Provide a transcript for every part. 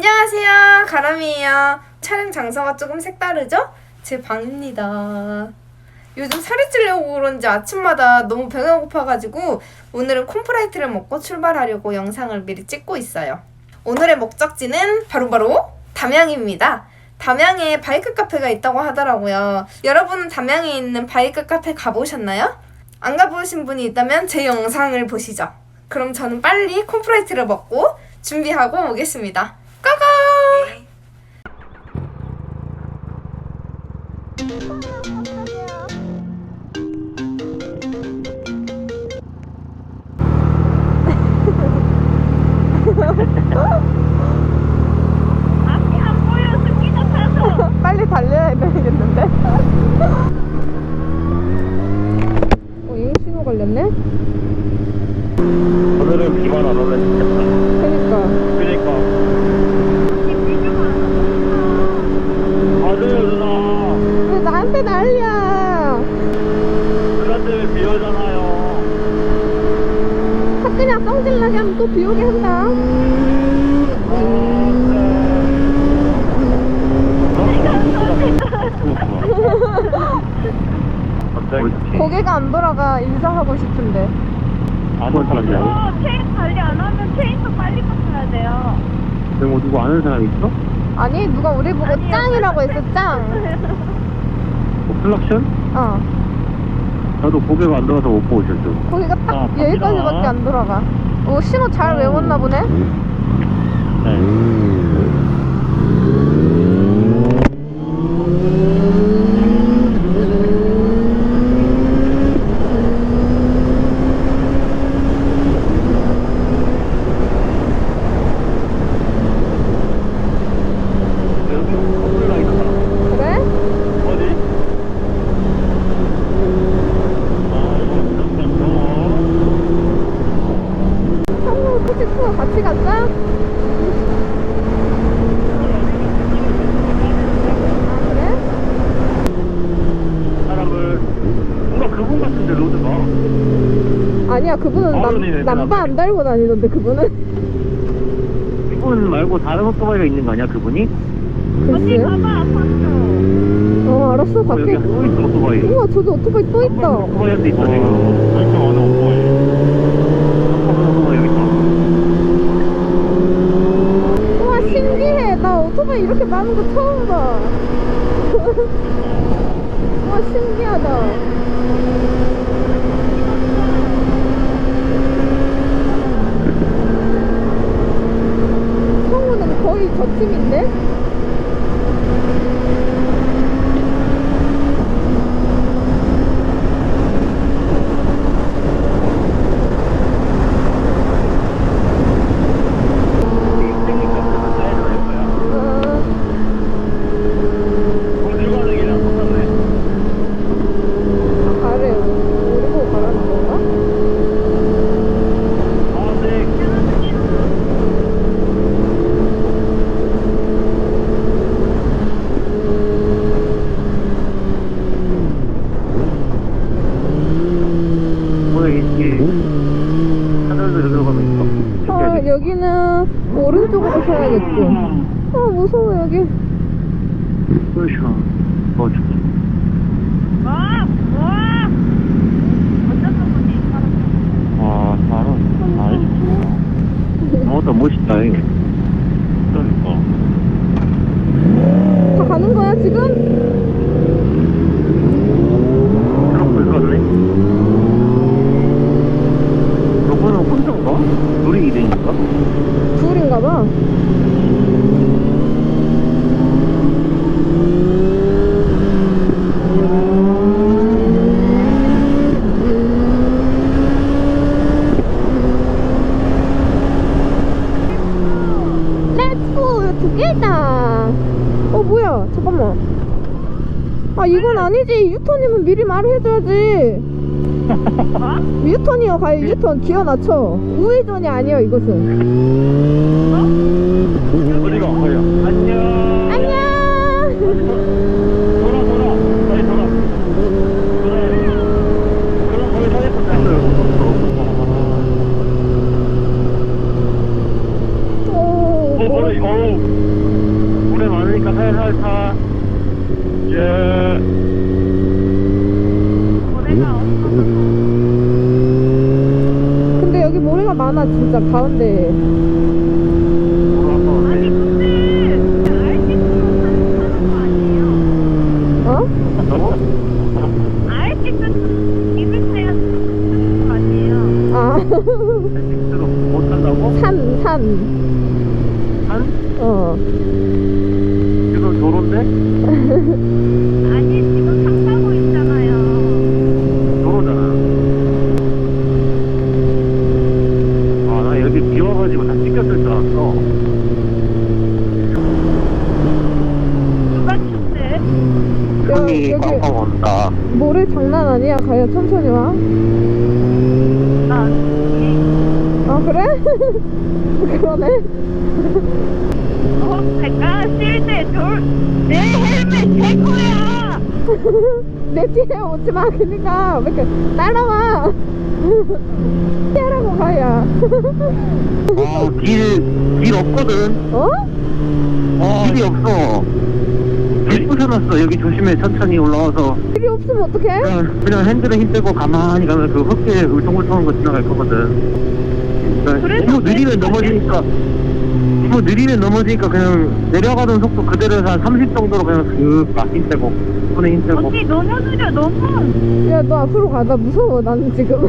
안녕하세요. 가람이에요. 촬영 장소가 조금 색다르죠? 제 방입니다. 요즘 살이 찌려고 그런지 아침마다 너무 배가 고파가지고 오늘은 콤프라이트를 먹고 출발하려고 영상을 미리 찍고 있어요. 오늘의 목적지는 바로바로 담양입니다. 담양에 바이크 카페가 있다고 하더라고요. 여러분은 담양에 있는 바이크 카페 가보셨나요? 안 가보신 분이 있다면 제 영상을 보시죠. 그럼 저는 빨리 콤프라이트를 먹고 준비하고 오겠습니다. Thank. 뭐 누구 아는 사람 있어? 아니, 누가 우리 보고 아니요. 짱이라고 했어, 짱. 뭐 플락션? 어. 나도 고개가 안 들어서 못 보고 있었어. 고개가 딱 아, 갑니다. 여기까지밖에 안 돌아가. 오, 신호 잘 외웠나 보네? 네. 여기 커플 라이트다. 그래? 어디? 아, 이거 잠깐만. 성우 코치투어 같이 갈까? 아, 그래? 사람을 뭔가 그분 같은데 로드가 아니야, 그분은 어른이네, 남, 남바 안 달고 다니던데, 그분은. 그분 말고 다른 오토바이가 있는 거 아니야 그분이? 어디 글쎄. 가봐 아팠어 어, 알았어, 어. 여기 또 있어 오토바이 우와, 저기 오토바이 또 있다. 오토바이한테 있다 지금 설정 어느 오토바이 오토바이 여기 우와, 신기해. 나 오토바이 이렇게 많은 거 처음 봐. 우와, 신기하다. 성우는 거의 저 팀인데? 입생니까 그거 사이드 갈 거야 어, 공주 가족이랑 똑같네 가래. 우리 보고 가라는 건가? 아 근데 뭐야 이게 하늘도 여기로 가면 있어 아, 신기하지? 여기는 오른쪽으로 서야겠지. 아, 무서워, 여기. 으쌰 어 좋다 와! 와! 어떤 분이 사람 아 사람 알지 아무것도 멋있다 이 그러니까 다 가는 거야, 지금? 트럭 있거든 저거는 혼자인가? 둘이 2대인가? 둘인가 봐. Let's go together. 어 뭐야? 잠깐만. 아 이건 아니지. 유턴이면 미리 말해줘야지. 유턴이요, 가요 유턴. 기어 낮춰. 우회전이 아니에요, 이것은. 어디가? 안녕 안녕. 돌아 돌아 빨리 돌아 돌아야 돼 그럼 거기 오. 예. 근데 여기 모래가 많아 진짜 가운데. 돌아서. 아니 근데 알티스로 사는 거 아니에요? 어? 입을 거 아니에요? 아 헬스로 못 탄다고? 산, 산. 한? 어. 도로인데? 아니 지금 상 타고 있잖아요. 도로잖아. 아, 나 여기 비 와가지고 다 찢겼을 줄 알았어. 누가 춥대? 형이 여기- 꽝꽝 온다. 모래 장난 아니야. 가야 천천히 와. 나 이- 아 그래? 그러네. 어, 내가 실내 돌내 헬멧 제 거야. 내 뒤에 오지 마. 그니까 왜 이렇게 따라와. 피하라고 가야. 어, 길, 길 없거든. 어? 어, 길이 없어. 길 부셔놨어. 여기 조심해. 천천히 올라와서. 길이 없으면 어떡해? 그냥, 그냥 핸들에 힘들고 가만히 가면 그 흙에 울퉁불퉁한 거 지나갈 거거든. 그러니까 그래서 너무 느리면 왜 넘어지니까, 너무 느리면 넘어지니까 그냥 내려가는 속도 그대로 해서 한 30 정도로 그냥 슥막 힘 빼고, 손에 힘 빼고. 언니 너무 느려 너무. 야 너 앞으로 가. 나 무서워. 나는 지금.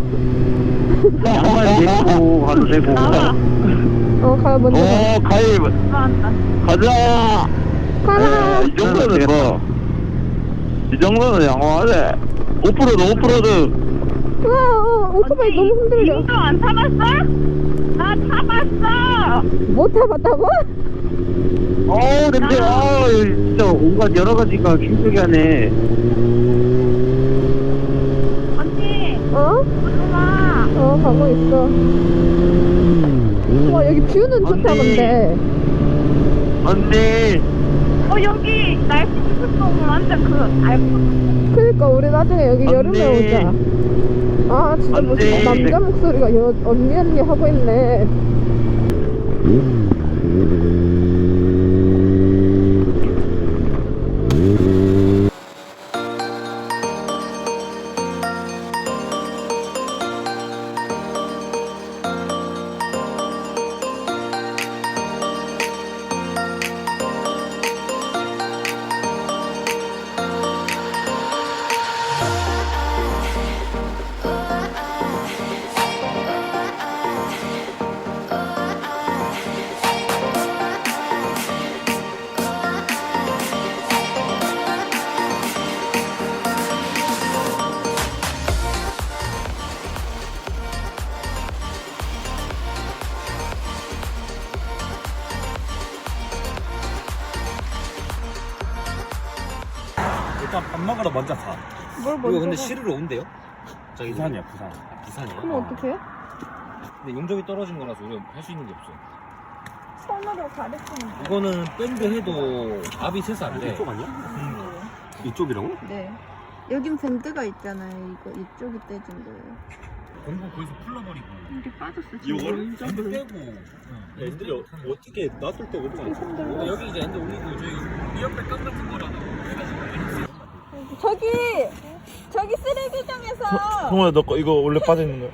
양말 내리고 가도 되고. 나와. 어 가야 먼저 가. 어, 가위, 좋아한다. 가자! 가라. 이 정도는 뭐, 이 정도는 양호하네. 오프로드, 오프로드. 우와 어, 오토바이 너무 흔들려. 님도 안 타봤어? 나 타봤어. 못 타봤다고? 어우, 냄새, 아 진짜 온갖 여러 가지가 힘들게 하네. 언니 어? 누나. 어 가고 있어. 와 여기 뷰는 좋다 언니. 근데. 언니, 어 여기 날씨 좋겠어 완전 그 알프. 그니까 우리 나중에 여기 언니. 여름에 오자. 아 진짜 무슨 언니. 남자 목소리가 여, 언니 언니 하고 있네. 일단 밥 먹으러 먼저 가. 뭘 먼저? 이거 근데 가? 시르러 온대요? 저기 부산이야, 부산. 아, 부산이야? 그럼 어떡해? 근데 용접이 떨어진 거라서 우리가 할수 있는 게 없어. 손으로 가르치는 거. 이거는 밴드 해도 압이 세서 안 돼. 이쪽 아니야? 이쪽이라고? 네. 여긴 밴드가 있잖아요. 이거 이쪽이 떼진 거예요. 공부 거기서 풀러버리고. 우리 빠졌어 이거를 밴드 빼고. 밴드를 어떻게 놔둘 때 어디 가 여기 이제 밴드 올리고 저기 이 옆에 깡 같은 거라도. 저기 저기 쓰레기장에서 동호야, 너 거, 이거 원래 빠져 있는 거야?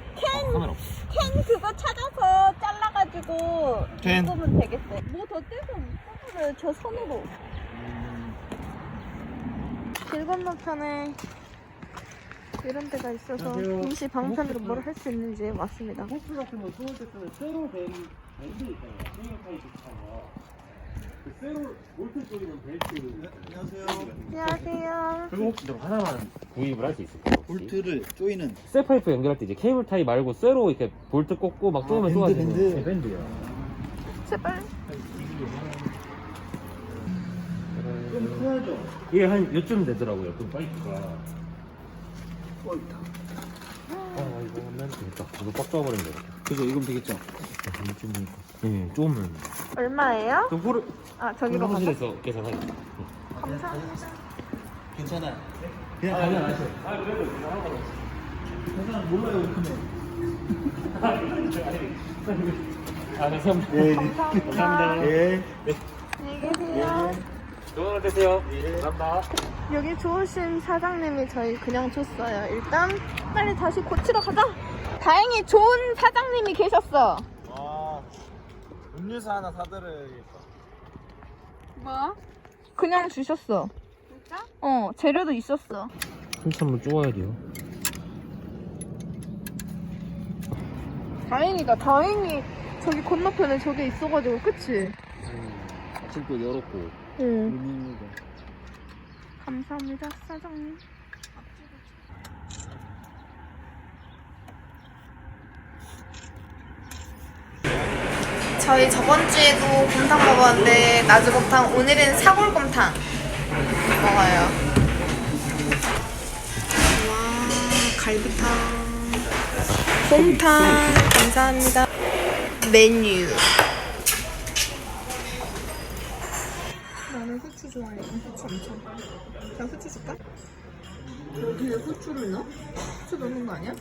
카메라 없어. 캔 그거 찾아서 잘라가지고 캔. 묶으면 되겠어요. 뭐 더 떼서 묶어버려요. 저 손으로. 길 건너편에 이런 데가 있어서 임시 방편으로 뭘 할 수 있는지 왔습니다. 호수 같은 거때 쓰는 쇠로 된 밴드 있잖아. 세로 타입 있잖아. 그 쇠로, 볼트 쪽이면 벨트. 안녕하세요. 안녕하세요. 그거 혹시 좀 하나만 구입을 할 수 있을까요? 혹시? 볼트를 조이는 쇠파이프 연결할 때 이제 케이블 타이 말고 쇠로 이렇게 볼트 꽂고 막 조금만 밴드, 쏘아주는 밴드. 네, 밴드요. 제발. 좀 커야죠. 이게 한 요쯤 되더라고요. 그 파이프가. 어, 있다. 아 이거면 되겠다. 이거 꽉 잡아버리면 되겠다. 그죠, 이건 되겠죠. 요쯤이니까. 예, 조금은. 얼마예요? 그 호르 아 저기로 가자. 사무실에서 계산하겠다. 감사합니다. 괜찮아요. 그냥 가면 아세요. 아, 그래도 계산 몰라요, 그러면. 아 감사합니다. 네. 감사합니다. 예. 안녕히 계세요. 좋은 하루 되세요. 감사합니다. 여기 좋으신 사장님이 저희 그냥 줬어요. 일단 빨리 다시 고치러 가자. 다행히 좋은 사장님이 계셨어. 아, 음료수 하나 사드려야겠다. 뭐? 그냥 주셨어. 진짜? 어, 재료도 있었어. 한참만 쪼아야 돼요. 다행이다. 다행히 저기 건너편에 저게 있어가지고, 그치? 아침 또 열었고. 응. 의미입니다. 감사합니다, 사장님. 저희 저번 주에도 곰탕 먹었는데 나주곰탕 오늘은 사골곰탕 먹어요. 와 갈비탕, 곰탕 감사합니다. 메뉴. 나는 후추 좋아해. 후추 엄청. 그냥 후추 줄까? 여기에 후추를 넣어? 후추 넣는 거 아니야?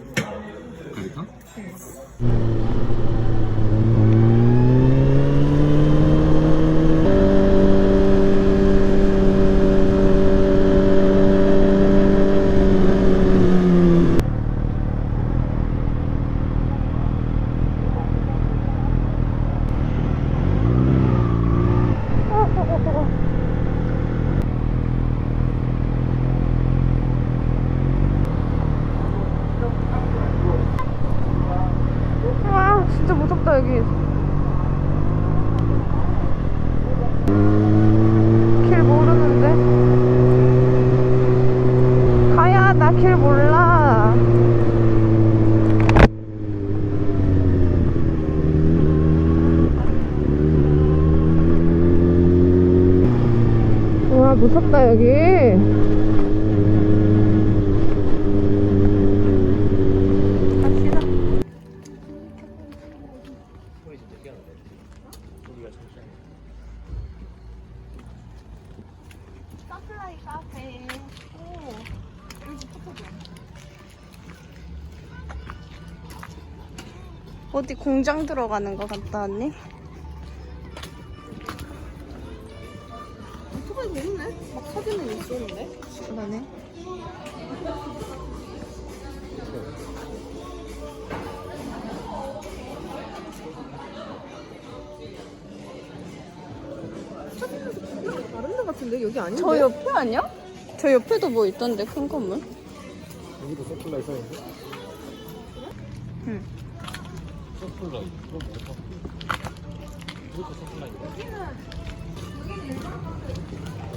갈비탕? 와 진짜 무섭다 여기 길 모르는데 가야 나 길 몰라 와 무섭다 여기 갑시다 서플라이 카페. 오, 여기 포토존. 어디 공장 들어가는 것 같다, 언니? 같은데 여기 아닌데? 저 옆에 아니야? 저 옆에도 뭐 있던데 큰 건물? 여기도 서플라이 써있는데? 응. 서플라이. 이것도 서플라이.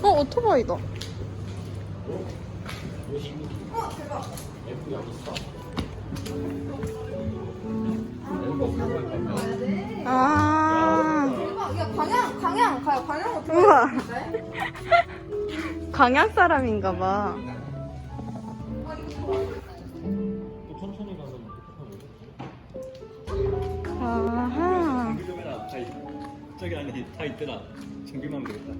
어 오토바이다. 아. 야 광양 광양 가요 광양 오토바이. 우와. 광양 사람인가 봐. 또 천천히 아하. 저기 안에 다 있더라. 준비만 하면 되겠다.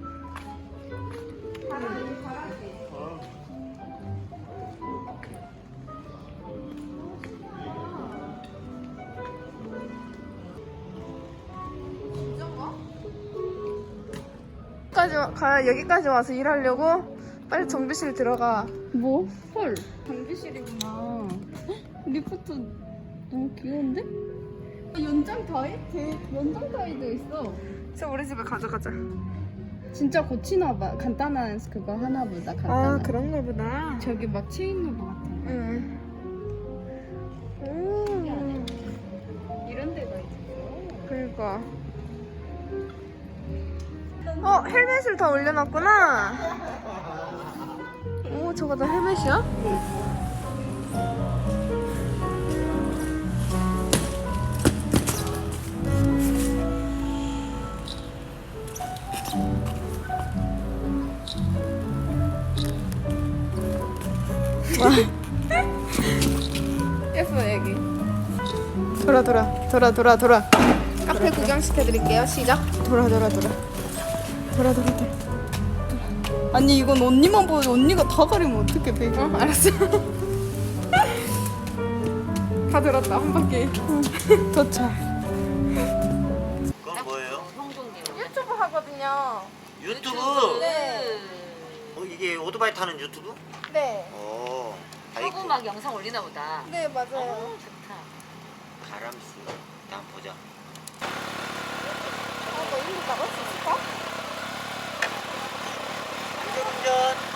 여기까지 와- 가 여기까지 와서 일하려고 빨리 정비실 들어가. 뭐? 헐 경비실이구나 리포트 너무 귀여운데? 아, 연장 타이? 대 연장 타이도 있어 저 우리 집에 가져가자. 진짜 고치나 봐 간단한 그거 하나 보다 간단한 아 그런가 보다. 저기 막 체인 로버 같은 응. 음. 거 이런 데가 있어 그러니까. 어 헬멧을 다 올려놨구나. 오 저거 다 헬멧이야? 예뻐 여기. 돌아 돌아 돌아 돌아 돌아. 카페 구경 시켜드릴게요. 시작. 돌아 돌아 돌아. 돌아 돌아 돌아. 아니 이건 언니만 보여줘 언니가 다 가리면 어떡해 베이비 어 알았어. 다 들었다 한 바퀴. 도착 그냥. 유튜브? 네. 어, 이게 오토바이 타는 유튜브? 네. 어, 하고 바이크 막 영상 올리나 보다. 네, 맞아요. 어, 좋다. 가람수. 일단 보자. 아, 너 이거 나갈 수 있을까? 안전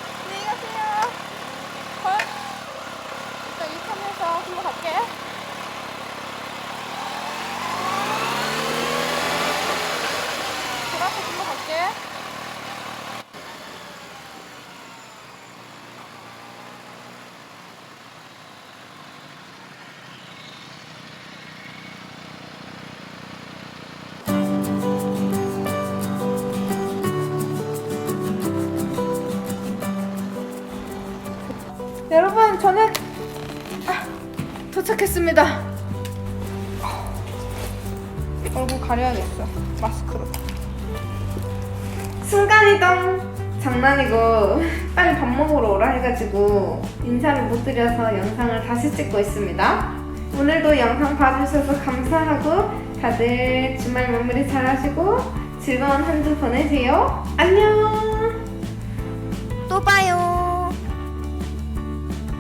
여러분 저는 아, 도착했습니다. 얼굴 가려야겠어 마스크로. 순간이동. 장난이고 빨리 밥 먹으러 오라 해가지고 인사를 못 드려서 영상을 다시 찍고 있습니다. 오늘도 영상 봐주셔서 감사하고 다들 주말 마무리 잘 하시고 즐거운 한 주 보내세요. 안녕. 또 봐요.